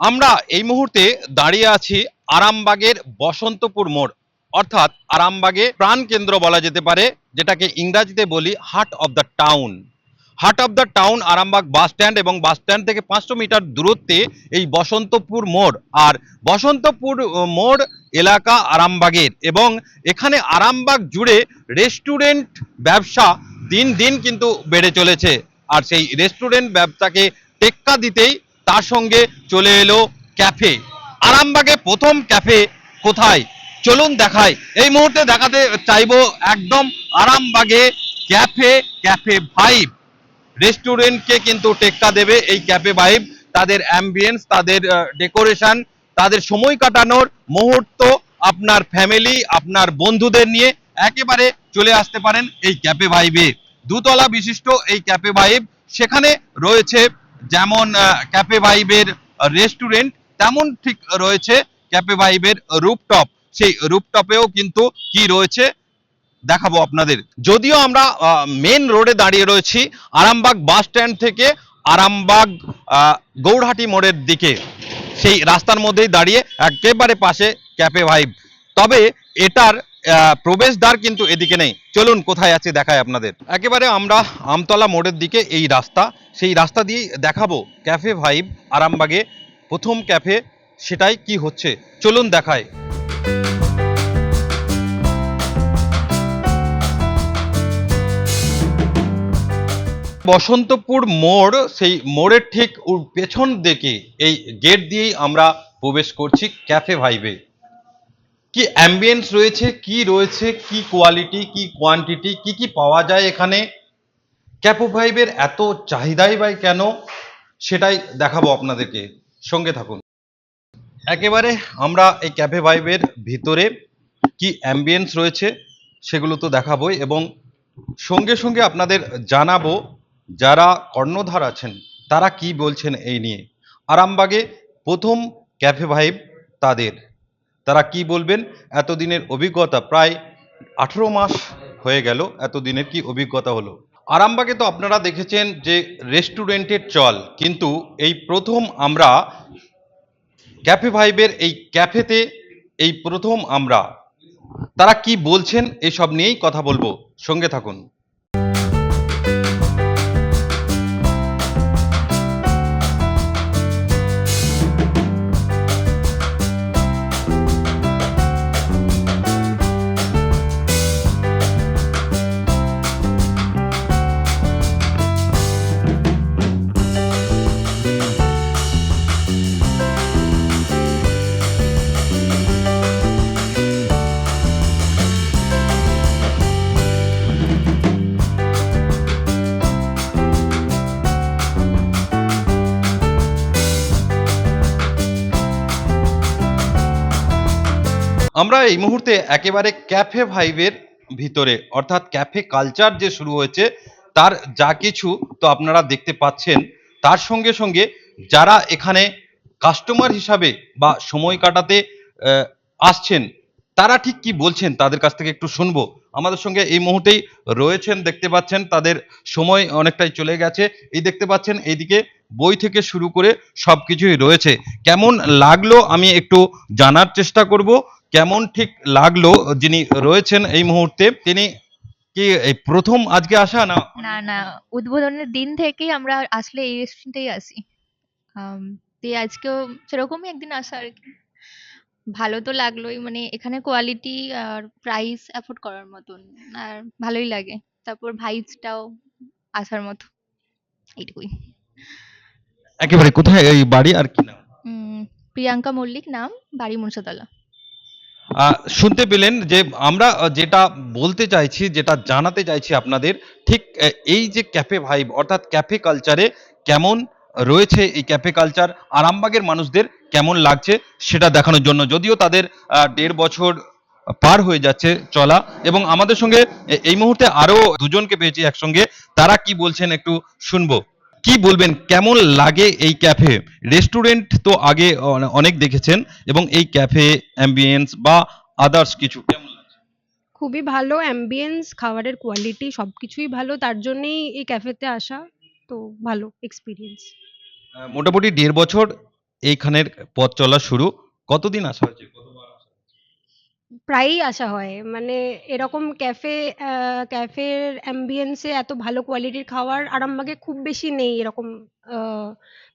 আমরা এই মুহূর্তে দাঁড়িয়ে আছি আরামবাগের বসন্তপুর মোড়। অর্থাৎ আরামবাগে প্রাণ কেন্দ্র বলা যেতে পারে, যেটাকে ইংরাজিতে বলি heart of the town heart of the town Arambagh bus stand এবং বাস স্ট্যান্ড থেকে পাঁচশো মিটার দূরত্বে এই বসন্তপুর মোড়। আর বসন্তপুর মোড় এলাকা আরামবাগের এবং এখানে আরামবাগ জুড়ে রেস্টুরেন্ট ব্যবসা দিন দিন কিন্তু বেড়ে চলেছে। আর সেই রেস্টুরেন্ট ব্যবসাকে টেক্কা দিতেই তার সঙ্গে চলে এলো ক্যাফে। আরামবাগে প্রথম ক্যাফে কোথায়? চলুন দেখাই। এই মুহূর্তে দেখাতে চাইব একদম আরামবাগে ক্যাফে ক্যাফে ভাইব। রেস্টুরেন্টকে কিন্তু টেক্কা দেবে এই ক্যাফে ভাইব। তাদের অ্যাম্বিয়েন্স তাদের ডেকোরেশন তাদের সময় কাটানোর মুহূর্ত, আপনার ফ্যামিলি আপনার বন্ধুদের নিয়ে একেবারে চলে আসতে পারেন এই ক্যাফে ভাইবে। দুতলা বিশিষ্ট এই ক্যাফে ভাইব। সেখানে রয়েছে যেমন ক্যাফে ভাইবের রেস্টুরেন্ট তেমন ঠিক রয়েছে ক্যাফে ভাইবের রুপটপ সেই রুপটপেও কিন্তু কি রয়েছে? দেখাবো আপনাদের। যদিও আমরা মেন রোডে দাঁড়িয়ে রয়েছি আরামবাগ বাস স্ট্যান্ড থেকে আরামবাগ আহ, গৌরহাটি মোড়ের দিকে। সেই রাস্তার মধ্যেই দাঁড়িয়ে একেবারে পাশে ক্যাফে ভাইব তবে এটার আহ, প্রবেশদ্বার কিন্তু এদিকে নেই। চলুন কোথায় আছে দেখায় আপনাদের। একেবারে আমরা আমতলা মোড়ের দিকে এই রাস্তা সেই রাস্তা দিয়েই দেখাবো ক্যাফে ভাইব আরামবাগে। প্রথম ক্যাফে সেটাই কি হচ্ছে? চলুন দেখায়। বসন্তপুর মোড় সেই মোড়ের ঠিক পেছন দিকে এই গেট দিয়েই আমরা প্রবেশ করছি ক্যাফে ভাইবে। কি অ্যাম্বিয়েন্স রয়েছে, কি রয়েছে, কি কোয়ালিটি কি কোয়ান্টিটি কি কি পাওয়া যায় এখানে? ক্যাফে ভাইবের এত চাহিদাই বাই কেন? সেটাই দেখাবো আপনাদেরকে। সঙ্গে থাকুন। একেবারে আমরা এই ক্যাফে ভাইবের ভিতরে কি অ্যাম্বিয়েন্স রয়েছে সেগুলো তো দেখাবোই এবং সঙ্গে সঙ্গে আপনাদের জানাব যারা কর্ণধার আছেন, তারা কি বলছেন এই নিয়ে। আরামবাগে প্রথম ক্যাফে ভাইব তাদের। তারা কি বলবেন? এতদিনের অভিজ্ঞতা প্রায় আঠেরো মাস হয়ে গেল, এতদিনের কি অভিজ্ঞতা হলো? আরামবাগে তো আপনারা দেখেছেন যে রেস্টুরেন্টের চল, কিন্তু এই প্রথম আমরা ক্যাফে ভাইবের এই ক্যাফেতে এই প্রথম আমরা, তারা কি বলছেন? এসব নিয়েই কথা বলব, সঙ্গে থাকুন। আমরা এই মুহূর্তে একেবারে ক্যাফে ভাইবের ভিতরে, অর্থাৎ ক্যাফে কালচার যে শুরু হয়েছে, তার যা কিছু তো আপনারা দেখতে পাচ্ছেন, তার সঙ্গে সঙ্গে যারা এখানে কাস্টমার হিসাবে বা সময় কাটাতে আসছেন, তারা ঠিক কি বলছেন তাদের কাছ থেকে একটু শুনব। আমাদের সঙ্গে এই মুহূর্তেই রয়েছেন, দেখতে পাচ্ছেন, তাদের সময় অনেকটাই চলে গেছে। এই দেখতে পাচ্ছেন, এইদিকে বই থেকে শুরু করে সব কিছুই রয়েছে। কেমন লাগল আমি একটু জানার চেষ্টা করব। কেমন ঠিক লাগল যিনি রয়েছেন এই মুহূর্তে? তিনি কি এই প্রথম আজকে আসা না না না উদ্বোধনের দিন থেকেই আমরা আসলে এই রেস্টুরেন্টেই আসি আম, দিয়ে আজকেও সেরকমই একদিন আসা আর কি। ভালো তো লাগলোই মানে এখানে কোয়ালিটি আর প্রাইস অ্যাফোর্ড করার মতন আর ভালোই লাগে। তারপর ভাইবসটাও আসার মতো এইটুকুই। একেবারে কোথায়? এই বাড়ি আর কি নাম? উম, প্রিয়াঙ্কা মল্লিক নাম বাড়ি মনসাতলা। শুনতে পেলেন যে আমরা যেটা বলতে চাইছি, যেটা জানাতে চাইছি আপনাদের, ঠিক এই যে ক্যাফে ভাইব, অর্থাৎ ক্যাফে কালচারে কেমন রয়েছে এই ক্যাফে কালচার, আরামবাগের মানুষদের কেমন লাগছে সেটা দেখানোর জন্য। যদিও তাদের দেড় বছর পার হয়ে যাচ্ছে চলা, এবং আমাদের সঙ্গে এই মুহূর্তে আরও দুজনকে পেয়েছি একসঙ্গে। তারা কি বলছেন একটু শুনব। কি বলবেন? কেমন লাগে এই ক্যাফে রেস্টুরেন্ট তো আগে অনেক দেখেছেন এবং এই ক্যাফে অ্যাম্বিয়েন্স বা আদার্স কিছু কেমন খুবই ভালো অ্যাম্বিয়েন্স খাবারের কোয়ালিটি সব কিছুই ভালো তার জন্যেই এই ক্যাফেতে আসা তো ভালো এক্সপিরিয়েন্স মোটামুটি দেড় বছর এইখানের পথ চলা শুরু। কতদিন আসা হয়েছে? প্রায়ই আসা হয়। মানে এরকম ক্যাফে ক্যাফের অ্যাম্বিয়েন্সে এত ভালো কোয়ালিটির খাবার আরামবাগে খুব বেশি নেই এরকম আহ,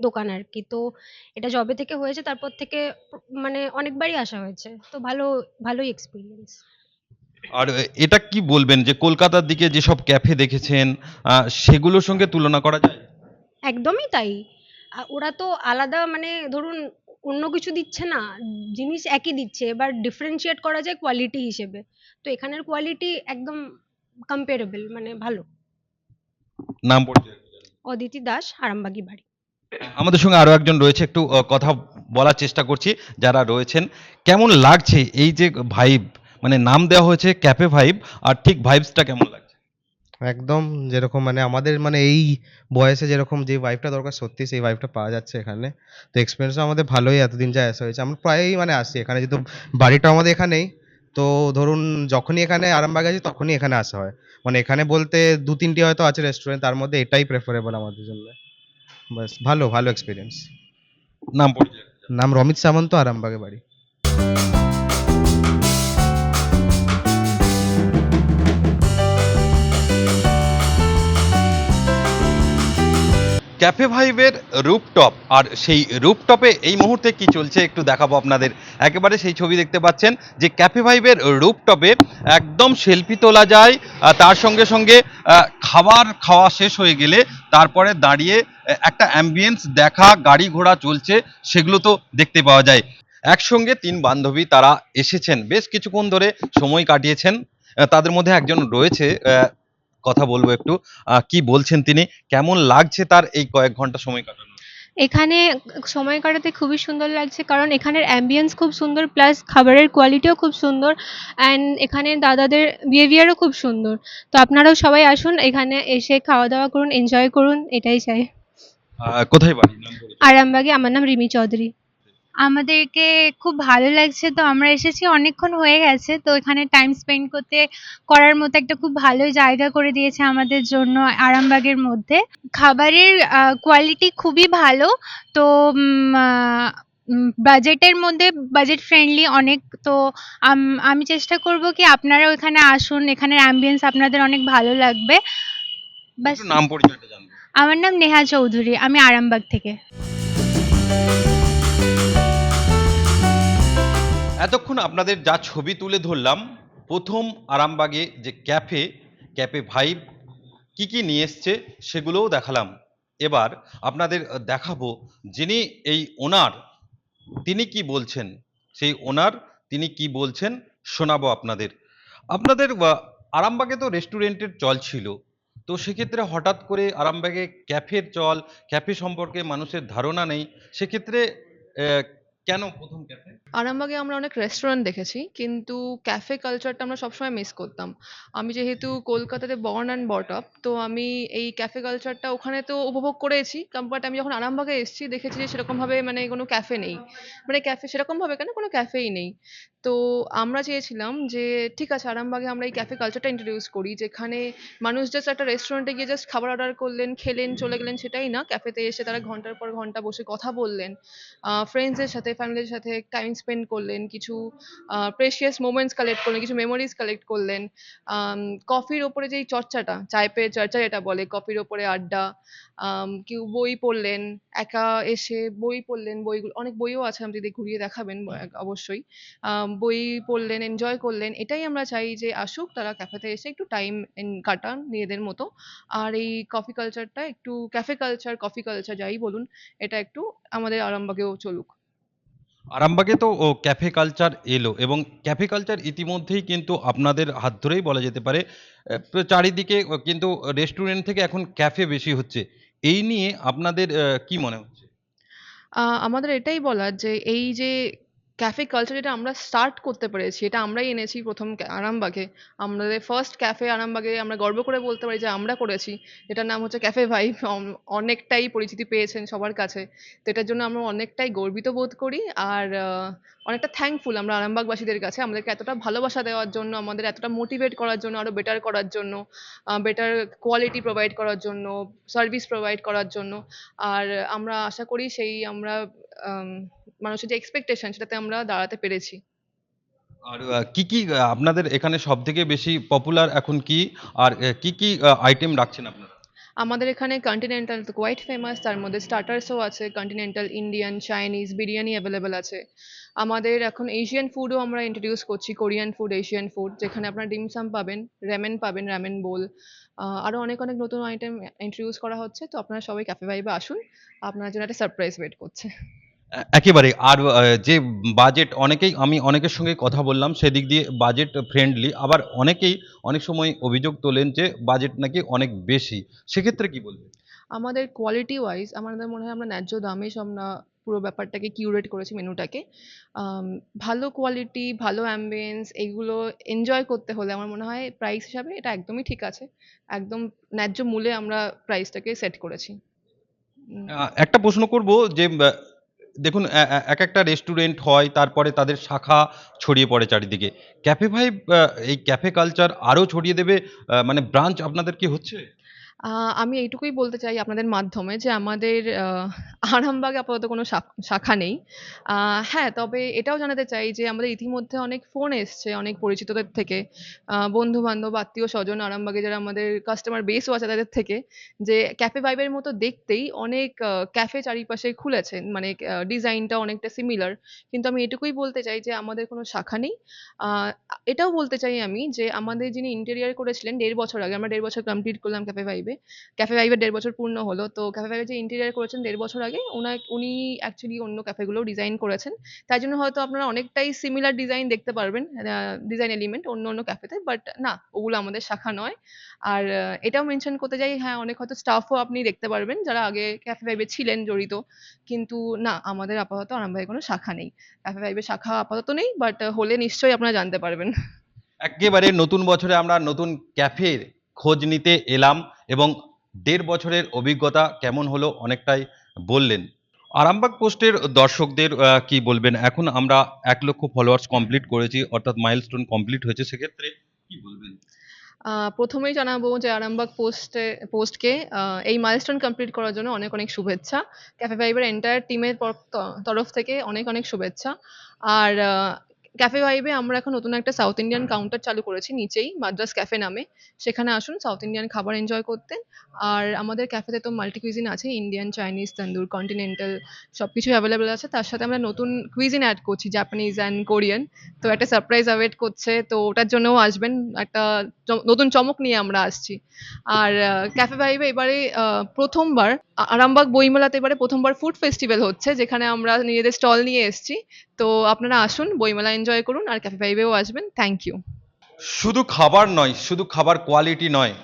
দোকান আর কি। তো এটা যবে থেকে হয়েছে তারপর থেকে মানে অনেকবারই আসা হয়েছে। তো ভালো ভালোই এক্সপিরিয়েন্স আর এটা কি বলবেন যে কলকাতার দিকে যেসব ক্যাফে দেখেছেন সেগুলোর সঙ্গে তুলনা করা যায়? একদমই তাই। আ, ওরা তো আলাদা মানে ধরুন অন্য কিছু দিচ্ছে না জিনিস একই দিচ্ছে এবার ডিফারেন্সিয়েট করা যায় কোয়ালিটি হিসেবে। তো এখানের কোয়ালিটি একদম কম্পারেবল মানে ভালো। নাম পরিচয় অদিতি দাস আরামবাগি বাড়ি। আমাদের সঙ্গে আরও একজন রয়েছে একটু কথা বলার চেষ্টা করছি যারা রয়েছেন। কেমন লাগছে এই যে ভাইব মানে নাম দেওয়া হয়েছে ক্যাফে ভাইব আর ঠিক ভাইবসটা কেমন লাগছে? একদম যেরকম মানে আমাদের মানে এই বয়সে যেরকম যে ভাইবটা দরকার সত্যি সেই ভাইবটা পাওয়া যাচ্ছে এখানে। তো এক্সপিরিয়েন্সও আমাদের ভালোই এতদিন যা আসা হয়েছে। আমরা প্রায়ই মানে আসি এখানে যেহেতু বাড়িটা আমাদের এখানেই। তো ধরুন যখনই এখানে আরামবাগ আছে তখনই এখানে আসা হয়। মানে এখানে বলতে দু তিনটি হয়তো আছে রেস্টুরেন্ট তার মধ্যে এটাই প্রেফারেবল আমাদের জন্য। বাস ভালো ভালো এক্সপিরিয়েন্স নাম নাম রমিত সামন্ত আরামবাগে বাড়ি। ক্যাফে ভাইবের রুপটপ আর সেই রুপটপে এই মুহূর্তে কি চলছে একটু দেখাবো আপনাদের। একেবারে সেই ছবি দেখতে পাচ্ছেন যে ক্যাফে ভাইবের রুপটপে একদম সেলফি তোলা যায় তার সঙ্গে সঙ্গে খাবার খাওয়া শেষ হয়ে গেলে তারপরে দাঁড়িয়ে একটা অ্যাম্বিয়েন্স দেখা, গাড়ি ঘোড়া চলছে, সেগুলো তো দেখতে পাওয়া যায়। একসঙ্গে তিন বান্ধবী তারা এসেছেন। বেশ কিছুক্ষণ ধরে সময় কাটিয়েছেন। তাদের মধ্যে একজন রয়েছে কথা বলব একটু। কি বলছেন তিনি? কেমন লাগছে তার এই কয়েক ঘণ্টা সময় কাটানো এখানে সময় কাটাতে খুবই সুন্দর লাগছে কারণ এখানের অ্যাম্বিয়েন্স খুব সুন্দর প্লাস খাবারের কোয়ালিটিও খুব সুন্দর অ্যান্ড এখানে দাদাদের বিহেভিয়ারও খুব সুন্দর। তো আপনারাও সবাই আসুন এখানে এসে খাওয়া দাওয়া করুন এনজয় করুন এটাই চাই। কোথায় বাড়ি? আরামবাগে আমার নাম রিমি চৌধুরী। আমাদেরকে খুব ভালো লাগছে। তো আমরা এসেছি অনেকক্ষণ হয়ে গেছে। তো এখানে টাইম স্পেন্ড করতে করার মতো একটা খুব ভালো জায়গা করে দিয়েছে আমাদের জন্য আরামবাগের মধ্যে। খাবারের কোয়ালিটি খুবই ভালো। তো বাজেটের মধ্যে বাজেট ফ্রেন্ডলি অনেক। তো আম- আমি চেষ্টা করব কি আপনারা ওখানে আসুন। এখানের অ্যাম্বিয়েন্স আপনাদের অনেক ভালো লাগবে। ব্যাস নাম পরিচয়টা জানব আমার নাম নেহা চৌধুরী। আমি আরামবাগ থেকে। এতক্ষণ আপনাদের যা ছবি তুলে ধরলাম, প্রথম আরামবাগে যে ক্যাফে ক্যাফে ভাইব, কি কি নিয়ে এসছে সেগুলোও দেখালাম। এবার আপনাদের দেখাবো যিনি এই ওনার, তিনি কি বলছেন? সেই ওনার তিনি কি বলছেন শোনাবো আপনাদের। আপনাদের আরামবাগে তো রেস্টুরেন্টের চল ছিল, তো সেক্ষেত্রে হঠাৎ করে আরামবাগে ক্যাফের চল, ক্যাফে সম্পর্কে মানুষের ধারণা নেই, সেক্ষেত্রে কেন প্রথম ক্যাফে আরামবাগে আমরা অনেক রেস্টুরেন্ট দেখেছি কিন্তু ক্যাফে কালচারটা আমরা সবসময় মিস করতাম। আমি যেহেতু কলকাতাতে বর্ন অ্যান্ড বট আপ তো আমি এই ক্যাফে কালচারটা ওখানে তো উপভোগ করেছি বাট আমি যখন আরামবাগে এসেছি দেখেছি যে সেরকমভাবে মানে কোনো ক্যাফে নেই। মানে ক্যাফে সেরকমভাবে কেন কোনো ক্যাফেই নেই। তো আমরা চেয়েছিলাম যে ঠিক আছে আরামবাগে আমরা এই ক্যাফে কালচারটা ইন্ট্রোডিউস করি যেখানে মানুষ জাস্ট একটা রেস্টুরেন্টে গিয়ে জাস্ট খাবার অর্ডার করলেন খেলেন চলে গেলেন সেটাই না। ক্যাফেতে এসে তারা ঘণ্টার পর ঘণ্টা বসে কথা বললেন। ফ্রেন্ডসদের সাথে ফ্যামিলির সাথে টাইম স্পেন্ড করলেন, কিছু প্রেশিয়াস মোমেন্টস কালেক্ট করলেন, কিছু মেমোরিজ কালেক্ট করলেন। কফির ওপরে যেই চর্চাটা, চায় পে চর্চা যেটা বলে কফির ওপরে আড্ডা কেউ বই পড়লেন, একা এসে বই পড়লেন, বইগুলো, অনেক বইও আছে, আপনি যদি ঘুরিয়ে দেখাবেন অবশ্যই। বই পড়লেন এনজয় করলেন, এটাই আমরা চাই যে আসুক, তারা ক্যাফেতে এসে একটু টাইম কাটান নিজেদের মতো। আর এই কফি কালচারটা একটু ক্যাফে কালচার কফি কালচার যাই বলুন, এটা একটু আমাদের আরামবাগেও চলুক। আরামবাগে তো, ও ক্যাফে কালচার এলো এবং ক্যাফে কালচার ইতিমধ্যেই কিন্তু আপনাদের হাত ধরেই বলা যেতে পারে চারিদিকে কিন্তু রেস্টুরেন্ট থেকে এখন ক্যাফে বেশি হচ্ছে। এই নিয়ে আপনাদের কি মনে হচ্ছে? আমাদের এটাই বলার যে, এই যে ক্যাফে কালচার যেটা আমরা স্টার্ট করতে পেরেছি এটা আমরাই এনেছি প্রথম আরামবাগে। আমাদের ফার্স্ট ক্যাফে আরামবাগে আমরা গর্ব করে বলতে পারি যে আমরা করেছি। এটার নাম হচ্ছে ক্যাফে ভাইব অনেকটাই পরিচিতি পেয়েছেন সবার কাছে। তো এটার জন্য আমরা অনেকটাই গর্বিত বোধ করি আর অনেকটা থ্যাঙ্কফুল আমরা আরামবাগবাসীদের কাছে। আমাদেরকে এতটা ভালোবাসা দেওয়ার জন্য আমাদের এতটা মোটিভেট করার জন্য আরও বেটার করার জন্য বেটার কোয়ালিটি প্রোভাইড করার জন্য সার্ভিস প্রোভাইড করার জন্য। আর আমরা আশা করি সেই আমরা আম, মানুষের যে এক্সপেকটেশন সেটাতে আমরা দাঁড়াতে পেরেছি। আর কি কি আপনাদের এখানে সব থেকে বেশি পপুলার এখন কি? আর কি কি আইটেম রাখছেন আপনারা? আমাদের এখানে কন্টিনেন্টাল তো কোয়াইট ফেমাস তার মধ্যে স্টার্টার্সও আছে continental Indian Chinese biryani available আছে। আমাদের এখন এশিয়ান ফুডও আমরা ইন্ট্রোডিউস করছি কোরিয়ান ফুড এশিয়ান ফুড যেখানে আপনারা ডিমসাম পাবেন র্যামেন পাবেন র্যামেন বোল আরও অনেক অনেক নতুন আইটেম ইন্ট্রোডিউস করা হচ্ছে তো আপনারা সবাই ক্যাফে ভাইবে আসুন আপনার জন্য একটা সারপ্রাইজ ওয়েট করছে। একেবারে আর যে বাজেট অনেকেই আমি অনেকের সঙ্গে কথা বললাম সেদিক দিয়ে বাজেট ফ্রেন্ডলি আবার অনেকেই অনেক সময় অভিযোগ তোলেন যে বাজেট নাকি অনেক বেশি। সেক্ষেত্রে কি বলবেন? আমাদের কোয়ালিটি ওয়াইজ আমাদের মনে হয় আমরা ন্যায্য দামে সব না পুরো ব্যাপারটাকে কিউরেট করেছি মেনুটাকে। ভালো কোয়ালিটি ভালো অ্যাম্বিয়েন্স এইগুলো এনজয় করতে হলে আমার মনে হয় প্রাইস হিসাবে এটা একদমই ঠিক আছে। একদম ন্যায্য মূল্যে আমরা প্রাইসটাকে সেট করেছি। একটা প্রশ্ন করব যে দেখুন এক একটা রেস্টুরেন্ট হয়, তারপরে তাদের শাখা ছড়িয়ে পড়ে চারিদিকে। ক্যাফে ভাই এই ক্যাফে কালচার আরও ছড়িয়ে দেবে মানে ব্রাঞ্চ আপনাদের কি হচ্ছে? আমি এইটুকুই বলতে চাই আপনাদের মাধ্যমে যে আমাদের আরামবাগে আপাতত কোনো শাখ- নেই। হ্যাঁ তবে এটাও জানাতে চাই যে আমাদের ইতিমধ্যে অনেক ফোন এসছে, অনেক পরিচিতদের থেকে। বন্ধু বান্ধব আত্মীয় স্বজন আরামবাগে যারা আমাদের কাস্টমার বেসও আছে তাদের থেকে যে ক্যাফে ভাইবের মতো দেখতেই অনেক ক্যাফে চারিপাশে খুলেছে। মানে ডিজাইনটা অনেকটা সিমিলার কিন্তু আমি এটুকুই বলতে চাই যে আমাদের কোনো শাখা নেই। এটাও বলতে চাই আমি যে আমাদের যিনি ইন্টেরিয়ার করেছিলেন দেড় বছর আগে, আমরা দেড় বছর কমপ্লিট করলাম ক্যাফে ভাইবে ক্যাফে ভাইবের দেড় বছর পূর্ণ হলো, তো ক্যাফে ভাইবের যে ইন্টেরিয়ার করেছেন দেড় বছর আগে ওনা উনি অ্যাকচুয়ালি অন্য ক্যাফেগুলো ডিজাইন করেছেন। তাই জন্য হয়তো আপনারা অনেকটাই সিমিলার ডিজাইন দেখতে পারবেন ডিজাইন এলিমেন্ট অন্য অন্য ক্যাফেতে বাট না, ওগুলো আমাদের শাখা নয়। আর এটাও মেনশন করতে চাই হ্যাঁ অনেক হয়তো স্টাফও আপনি দেখতে পারবেন, যারা আগে ক্যাফে ভাইবে ছিলেন জড়িত। কিন্তু না, আমাদের আপাতত আরামবাগে কোনো শাখা নেই। ক্যাফে ভাইবের শাখা আপাতত নেই বাট হলে নিশ্চয়ই আপনারা জানতে পারবেন। একেবারে নতুন বছরে আমরা নতুন ক্যাফের খোঁজ নিতে এলাম। এবং দেড় বছরের অভিজ্ঞতা কেমন হলো অনেকটাই বললেন। আরামবাগ পোস্টের দর্শকদের কি বলবেন? এখন আমরা এক লক্ষ ফলোয়ার্স কমপ্লিট করেছি, অর্থাৎ মাইলস্টোন কমপ্লিট হয়েছে, সেক্ষেত্রে কি বলবেন? প্রথমেই জানাব যে আরামবাগ পোস্টে, পোস্টকে এই মাইলস্টোন কমপ্লিট করার জন্য অনেক অনেক শুভেচ্ছা। ক্যাফে ভাইবের এন্টায়ার টিমের তরফ থেকে অনেক অনেক শুভেচ্ছা। আর ক্যাফে ভাইবে আমরা এখন নতুন একটা সাউথ ইন্ডিয়ান কাউন্টার চালু করেছি, নিচেই মাদ্রাস ক্যাফে নামে। সেখানে আসুন সাউথ ইন্ডিয়ান খাবার এনজয় করতে। আর আমাদের ক্যাফেতে তো মাল্টি কুইজিন আছে ইন্ডিয়ান চাইনিজ তন্দুর কন্টিনেন্টাল সব কিছুই অ্যাভেলেবেল আছে। তার সাথে আমরা নতুন কুইজিন অ্যাড করছি জাপানিজ অ্যান্ড কোরিয়ান তো একটা সারপ্রাইজ অ্যাওয়েট করছে, তো ওটার জন্যও আসবেন। একটা নতুন চমক নিয়ে আমরা আসছি। আর ক্যাফে ভাইবে এবারে প্রথমবার আরামবাগ বইমেলাতে এবারে প্রথমবার ফুড ফেস্টিভ্যাল হচ্ছে, যেখানে আমরা নিজেদের স্টল নিয়ে এসেছি। তো আপনারা আসুন, বইমেলা এনজয় করুন আর ক্যাফে ফাইভেও আসবেন। থ্যাংক ইউ শুধু খাবার নয়, শুধু খাবার কোয়ালিটি নয়,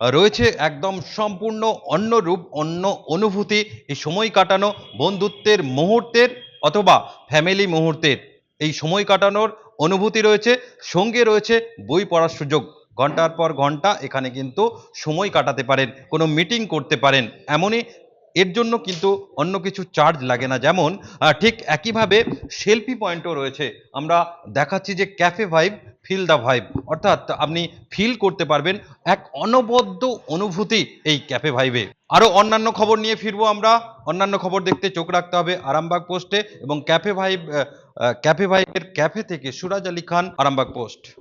রয়েছে একদম সম্পূর্ণ অন্য রূপ, অন্য অনুভূতি এই সময় কাটানো বন্ধুত্বের মুহূর্তের অথবা ফ্যামিলি মুহূর্তের। এই সময় কাটানোর অনুভূতি রয়েছে, সঙ্গে রয়েছে বই পড়ার সুযোগ। ঘণ্টার পর ঘণ্টা এখানে কিন্তু সময় কাটাতে পারেন, কোনো মিটিং করতে পারেন। এমনই এর জন্য কিন্তু অন্য কিছু চার্জ লাগে না। যেমন ঠিক একইভাবে সেলফি পয়েন্টও রয়েছে। আমরা দেখাচ্ছি যে cafe vibe feel the vibe অর্থাৎ আপনি ফিল করতে পারবেন এক অনবদ্য অনুভূতি এই ক্যাফে ভাইবে আরও অন্যান্য খবর নিয়ে ফিরবো আমরা। অন্যান্য খবর দেখতে চোখ রাখতে হবে আরামবাগ পোস্টে এবং ক্যাফে ভাইব ক্যাফে ভাইবের ক্যাফে থেকে সুরাজ আলী খান আরামবাগ পোস্ট